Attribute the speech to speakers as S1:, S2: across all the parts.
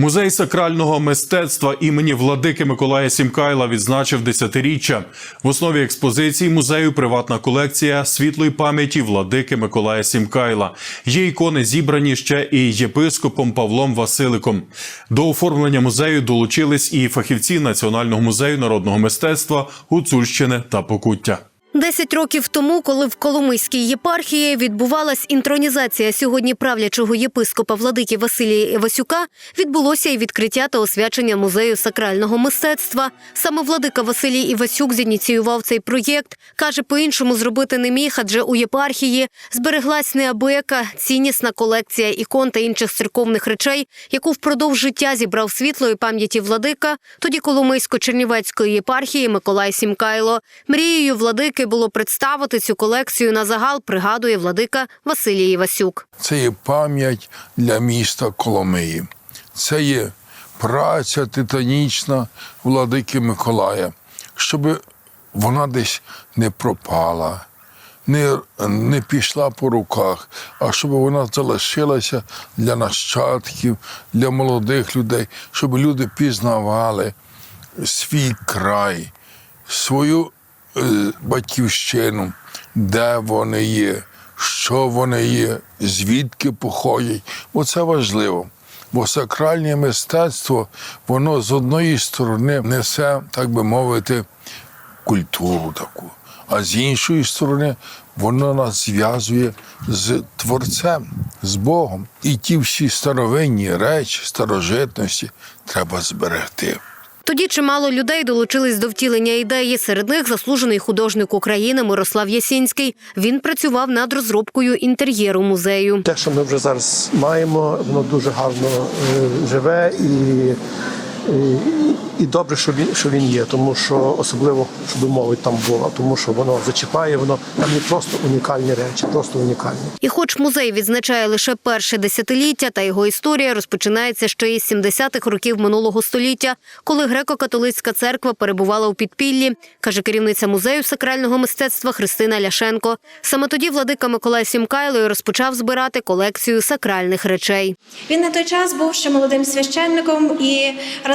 S1: Музей сакрального мистецтва імені владики Миколая Сімкайла відзначив десятиріччя. В основі експозиції музею приватна колекція світлої пам'яті владики Миколая Сімкайла. Є ікони зібрані ще і єпископом Павлом Василиком. До оформлення музею долучились і фахівці Національного музею народного мистецтва Гуцульщини та Покуття.
S2: Десять років тому, коли в Коломийській єпархії відбувалась інтронізація сьогодні правлячого єпископа владики Василія Івасюка, відбулося і відкриття та освячення музею сакрального мистецтва. Саме владика Василій Івасюк зініціював цей проєкт. каже, по-іншому зробити не міг, адже у єпархії збереглась неабияка ціннісна колекція ікон та інших церковних речей, яку впродовж життя зібрав світлої пам'яті владика, тоді Коломийсько-Чернівецької єпархії Миколай Сімкайло. Мрією владики було представити цю колекцію на загал, пригадує владика Василій Івасюк.
S3: Це є пам'ять для міста Коломиї. Це є праця титанічна владики Миколая, щоб вона десь не пропала, не, не пішла по руках, а щоб вона залишилася для нащадків, для молодих людей, щоб люди пізнавали свій край, свою батьківщину, де вони є, що вони є, звідки походять. Бо це важливо. Бо сакральне мистецтво, воно з одної сторони несе, так би мовити, культуру таку, а з іншої сторони воно нас зв'язує з Творцем, з Богом. І ті всі старовинні речі, старожитності треба зберегти.
S2: Тоді чимало людей долучились до втілення ідеї. Серед них заслужений художник України Мирослав Ясінський. Він працював над розробкою інтер'єру музею.
S4: Те, що ми вже зараз маємо, воно дуже гарно е, живе і, і, добре, що він, що він є, тому що особливо, щоб молодь там була, тому що воно зачіпає, воно там є просто унікальні речі, просто унікальні.
S2: І хоч музей відзначає лише перше десятиліття, та його історія розпочинається ще із 70-х років минулого століття, коли греко-католицька церква перебувала у підпіллі, каже керівниця музею сакрального мистецтва Христина Ляшенко. Саме тоді владика Миколай Сімкайло і розпочав збирати колекцію сакральних речей.
S5: Він на той час був ще молодим священником, і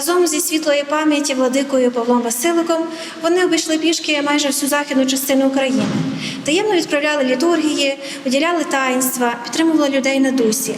S5: разом зі світлої пам'яті владикою Павлом Василиком вони обійшли пішки майже всю західну частину України. Таємно відправляли літургії, виділяли таїнства, підтримували людей на дусі.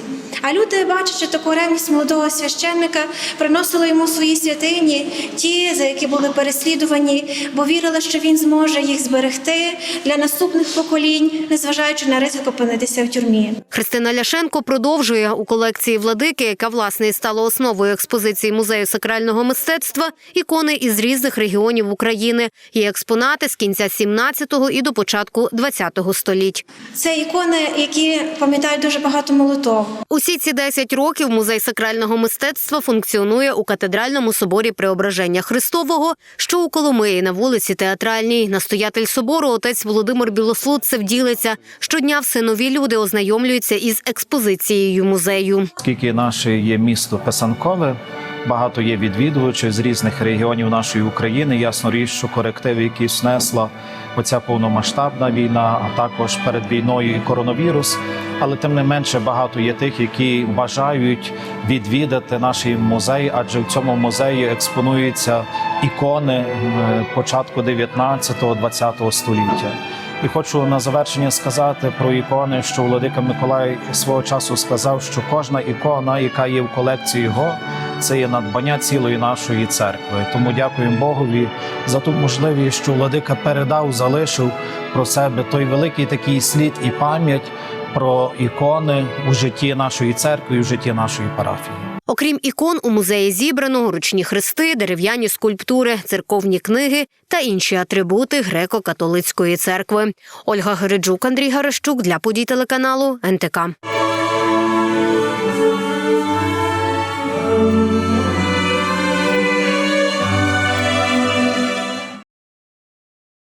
S5: А люди, бачачи таку ревність молодого священника, приносили йому свої святині, ті, за які були переслідувані, бо вірили, що він зможе їх зберегти для наступних поколінь, незважаючи на ризик опинитися в тюрмі.
S2: Христина Ляшенко продовжує у колекції владики, яка власне і стала основою експозиції музею сакрального мистецтва, ікони із різних регіонів України. Є експонати з кінця 17-го і до початку 20-го століть.
S5: Це ікони, які пам'ятають дуже багато молитов.
S2: Усі ці 10 років музей сакрального мистецтва функціонує у катедральному соборі Преображення Христового, що у Коломиї на вулиці Театральній. Настоятель собору отець Володимир Білослуцев ділиться. Щодня все нові люди ознайомлюються із експозицією музею.
S6: Скільки наше є місто писанкове, багато є відвідувачів з різних регіонів нашої України. Ясно річ, що корективи, які снесла оця повномасштабна війна, а також перед війною і коронавірус. Але тим не менше багато є тих, які бажають відвідати наш музей, адже в цьому музеї експонуються ікони е, початку 19-20 століття. І хочу на завершення сказати про ікони, що Владика Миколай свого часу сказав, що кожна ікона, яка є в колекції його, це є надбання цілої нашої церкви. Тому дякуємо Богові за ту можливість, що Владика передав, залишив про себе той великий такий слід і пам'ять про ікони у житті нашої церкви, і в житті нашої парафії.
S2: Окрім ікон, у музеї зібрано ручні хрести, дерев'яні скульптури, церковні книги та інші атрибути греко-католицької церкви. Ольга Гереджук, Андрій Гарещук для подій телеканалу НТК.